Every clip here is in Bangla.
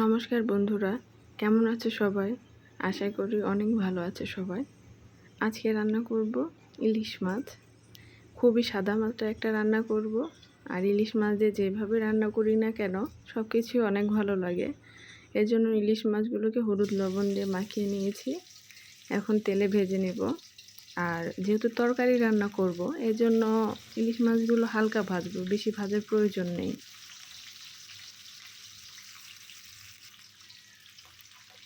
নমস্কার বন্ধুরা, কেমন আছে সবাই? আশা করি অনেক ভালো আছে সবাই। আজকে রান্না করব ইলিশ মাছ। খুবই সাদা মাত্রা একটা রান্না করব। আর ইলিশ মাছ দিয়ে যেভাবে রান্না করি না কেন সব কিছুই অনেক ভালো লাগে। এর জন্য ইলিশ মাছগুলোকে হলুদ লবণ দিয়ে মাখিয়ে নিয়েছি। এখন তেলে ভেজে নেব। আর যেহেতু তরকারি রান্না করব, এর জন্য ইলিশ মাছগুলো হালকা ভাজবো, বেশি ভাজার প্রয়োজন নেই।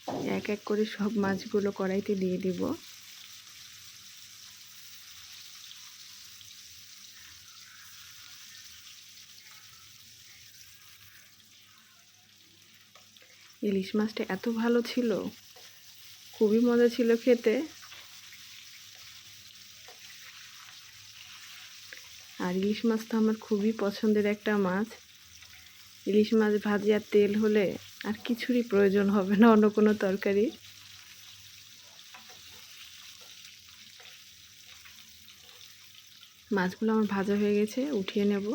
এক এক করে সব মাছগুলো কড়াইতে দিয়ে দিব। ইলিশ মাছটা এত ভালো ছিল, খুবই মজা ছিল খেতে। আর ইলিশ মাছ তো আমার খুবই পছন্দের একটা মাছ। ইলিশ মাছ ভাজি আর তেল হলে আর কিছুরই প্রয়োজন হবে না, অন্য কোনো তরকারি। মাছগুলো আমার ভাজা হয়ে গেছে, উঠিয়ে নেব।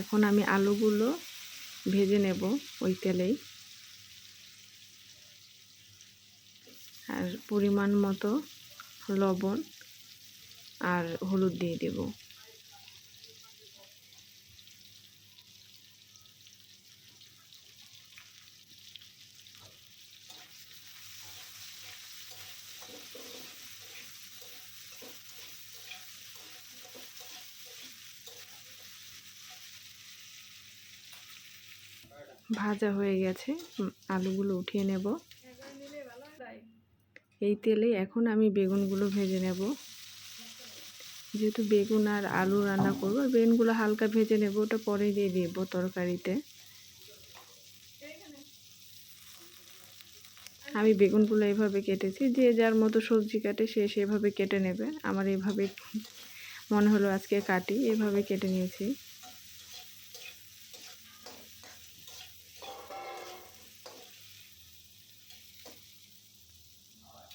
এখন আমি আলুগুলো ভেজে নেব ওই তেলেই। আর পরিমাণ মতো লবণ আর হলুদ দিয়ে দেব। ভাজা হয়ে গেছে আলুগুলো উঠিয়ে নেব। এই তেলে এখন আমি বেগুনগুলো ভেজে নেব। যেহেতু বেগুন আর আলু রান্না করব বেগুনগুলো হালকা ভেজে নেব, ওটা পরে দিয়ে দেবো তরকারিতে। আমি বেগুনগুলো এভাবে কেটেছি, যে যার মতো সবজি কাটে সে সেভাবে কেটে নেবে। আমার এভাবে মনে হলো আজকে কাটি, এভাবে কেটে নিয়েছি।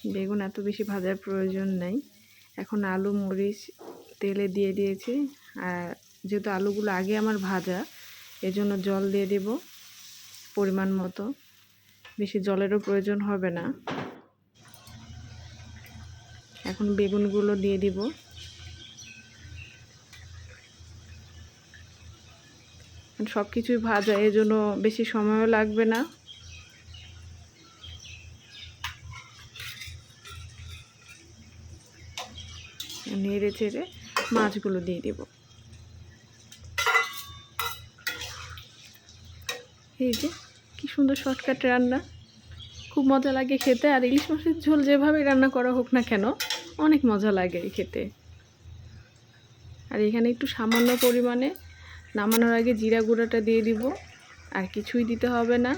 বেগুন এত বেশি ভাজার প্রয়োজন নেই। এখন আলু, মরিচ, তেলে দিয়ে দিয়েছি। আর যেহেতু আলুগুলো আগে আমার ভাজা, এজন্য জল দিয়ে দেব পরিমাণ মতো। বেশি জলেরও প্রয়োজন হবে না। এখন বেগুনগুলো দিয়ে দিব। সব কিছুই ভাজা, এজন্য বেশি সময়ও লাগবে না। নেড়ে চেড়ে মাছগুলো দিয়ে দেব। এই যে, কি সুন্দর শর্টকাট রান্না। খুব মজা লাগে খেতে, আর ইলিশ মাছের ঝোল যেভাবে রান্না করা হোক না কেন, অনেক মজা লাগে খেতে। আর এখানে একটু সামান্য পরিমাণে নামানোর আগে জিরা গুঁড়াটা দিয়ে দিব, আর কিছুই দিতে হবে না।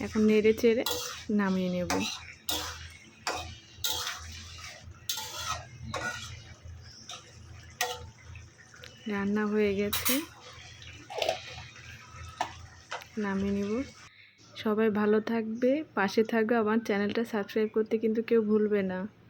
এখন নেড়ে চেড়ে নামিয়ে নেব। রান্না হয়ে গেছে। নামিয়ে নেব। সবাই ভালো থাকবে, পাশে থাকবে। আমার চ্যানেলটা সাবস্ক্রাইব করতে কিন্তু কেউ ভুলবে না।